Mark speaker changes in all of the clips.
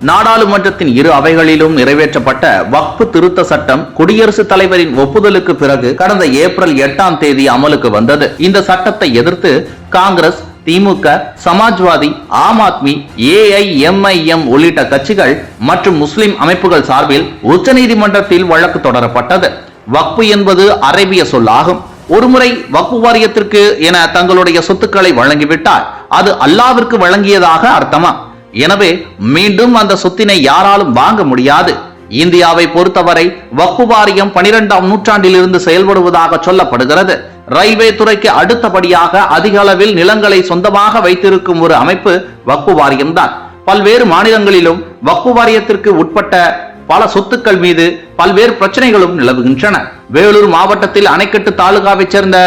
Speaker 1: நாடாளுமன்றத்தின் இரு அவைகளிலும் நிறைவேற்றப்பட்ட வக்பு திருத்த சட்டம் குடியரசுத் தலைவரின் ஒப்புதலுக்கு பிறகு கடந்த ஏப்ரல் எட்டாம் தேதி அமலுக்கு வந்தது. இந்த சட்டத்தை எதிர்த்து காங்கிரஸ் திமுக சமாஜ்வாதி ஆம் ஆத்மி ஏஐஎம்ஐஎம் உள்ளிட்ட கட்சிகள் மற்றும் முஸ்லிம் அமைப்புகள் சார்பில் உச்சநீதிமன்றத்தில் வழக்கு தொடரப்பட்டது. வக்பு என்பது அரேபிய சொல்லாகும். ஒருமுறை வக்பு வாரியத்திற்கு என தங்களுடைய சொத்துக்களை வழங்கிவிட்டால் அது அல்லாவிற்கு வழங்கியதாக அர்த்தமா? எனவே மீண்டும் அந்த சொத்தினை யாராலும் வாங்க முடியாது. இந்தியாவை பொறுத்தவரை வக்ஃபு வாரியம் பனிரெண்டாம் நூற்றாண்டிலிருந்து செயல்படுவதாக சொல்லப்படுகிறது. ரயில்வே துறைக்கு அடுத்தபடியாக அதிக அளவில் நிலங்களை சொந்தமாக வைத்திருக்கும் ஒரு அமைப்பு வக்ஃபு வாரியம்தான். பல்வேறு மாநிலங்களிலும் வக்ஃபு வாரியத்திற்கு உட்பட்ட பல சொத்துக்கள் மீது பல்வேறு பிரச்சனைகளும் நிலவுகின்றன. வேலூர் மாவட்டத்தில் அணைக்கட்டு தாலுகாவைச் சேர்ந்த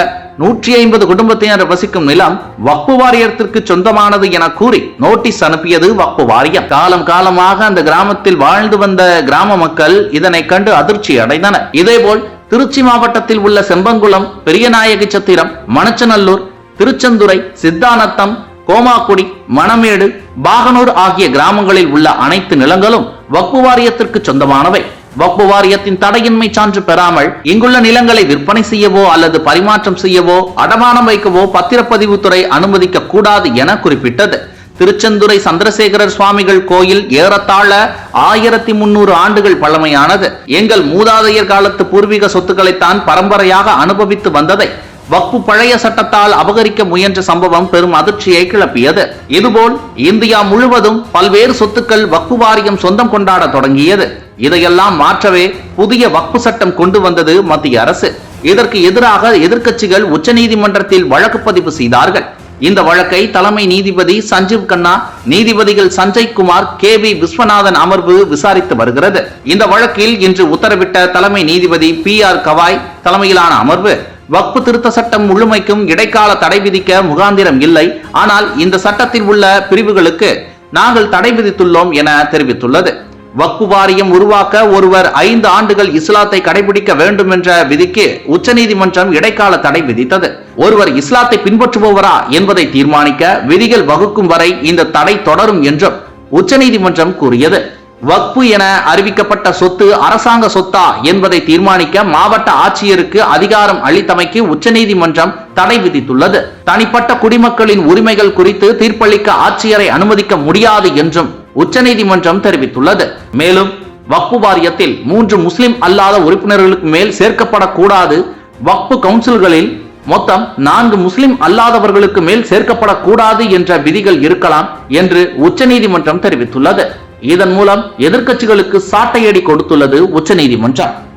Speaker 1: நூற்றி ஐம்பது குடும்பத்தினர் வசிக்கும் நிலம் வக்பு வாரியத்திற்கு சொந்தமானது என கூறி நோட்டீஸ் அனுப்பியது வக்பு வாரியம். காலம் காலமாக அந்த கிராமத்தில் வாழ்ந்து வந்த கிராம மக்கள் இதனை கண்டு அதிர்ச்சி அடைந்தனர். இதேபோல் திருச்சி மாவட்டத்தில் உள்ள செம்பங்குளம் பெரியநாயகி சத்திரம் மணச்சநல்லூர் திருச்செந்துறை சித்தானத்தம் கோமாக்குடி மணமேடு பாகனூர் ஆகிய கிராமங்களில் உள்ள அனைத்து நிலங்களும் வக்பு வாரியத்திற்கு சொந்தமானவை. வக்பு வாரியத்தின் தடையின்மை சான்று பெறாமல் இங்குள்ள நிலங்களை விற்பனை செய்யவோ அல்லது பரிமாற்றம் செய்யவோ அடமானம் வைக்கவோ பத்திரப்பதிவுத்துறை அனுமதிக்க கூடாது என குறிப்பிட்டது. திருச்செந்துறை சந்திரசேகரர் சுவாமிகள் கோயில் ஏறத்தாழ ஆயிரத்தி முன்னூறு ஆண்டுகள் பழமையானது. எங்கள் மூதாதையர் காலத்து பூர்வீக சொத்துக்களைத்தான் பரம்பரையாக அனுபவித்து வந்ததை வக்பு பழைய சட்டத்தால் அபகரிக்க முயன்ற சம்பவம் பெரும் அதிர்ச்சியை கிளப்பியது. இதுபோல் இந்தியா முழுவதும் பல்வேறு சொத்துக்கள் வக்பு வாரியம் சொந்தம் கொண்டாட தொடங்கியது. இதையெல்லாம் மாற்றவே புதிய வக்பு சட்டம் கொண்டு வந்தது மத்திய அரசு. இதற்கு எதிராக எதிர்க்கட்சிகள் உச்சநீதிமன்றத்தில் வழக்கு பதிவு செய்தார்கள். இந்த வழக்கை தலைமை நீதிபதி சஞ்சீவ் கண்ணா நீதிபதிகள் சஞ்சய் குமார் கே வி விஸ்வநாதன் அமர்வு விசாரித்து வருகிறது. இந்த வழக்கில் இன்று உத்தரவிட்ட தலைமை நீதிபதி பி ஆர் கவாய் தலைமையிலான அமர்வு வக்பு திருத்த சட்டம் முழுமைக்கும் இடைக்கால தடை விதிக்க முகாந்திரம் இல்லை. ஆனால் இந்த சட்டத்தில் உள்ள பிரிவுகளுக்கு நாங்கள் தடை விதித்துள்ளோம் என தெரிவித்துள்ளது. வக்பு வாரியம் உருவாக்க ஒருவர் ஐந்து ஆண்டுகள் இஸ்லாத்தை கடைபிடிக்க வேண்டும் என்ற விதிக்கு உச்சநீதிமன்றம் இடைக்கால தடை விதித்தது. ஒருவர் இஸ்லாத்தை பின்பற்றுபவரா என்பதை தீர்மானிக்க விதிகள் வகுக்கும் வரை இந்த தடை தொடரும் என்றும் உச்சநீதிமன்றம் கூறியது. வக்பு என அறிவிக்கப்பட்ட சொத்து அரசாங்க சொத்தா என்பதை தீர்மானிக்க மாவட்ட ஆட்சியருக்கு அதிகாரம் அளித்தமைக்கு உச்சநீதிமன்றம் தடை விதித்துள்ளது. தனிப்பட்ட குடிமக்களின் உரிமைகள் குறித்து தீர்ப்பளிக்க ஆட்சியரை அனுமதிக்க முடியாது என்றும் உச்சநீதிமன்றம் தெரிவித்துள்ளது. மேலும் வக்பு வாரியத்தில் மூன்று முஸ்லிம் அல்லாத உறுப்பினர்களுக்கு மேல் சேர்க்கப்படக்கூடாது. வக்பு கவுன்சில்களில் மொத்தம் நான்கு முஸ்லிம் அல்லாதவர்களுக்கு மேல் சேர்க்கப்படக்கூடாது என்ற விதிகள் இருக்கலாம் என்று உச்சநீதிமன்றம் தெரிவித்துள்ளது. இதன் மூலம் எதிர்க்கட்சிகளுக்கு சாட்டையடி கொடுத்துள்ளது உச்சநீதிமன்றம்.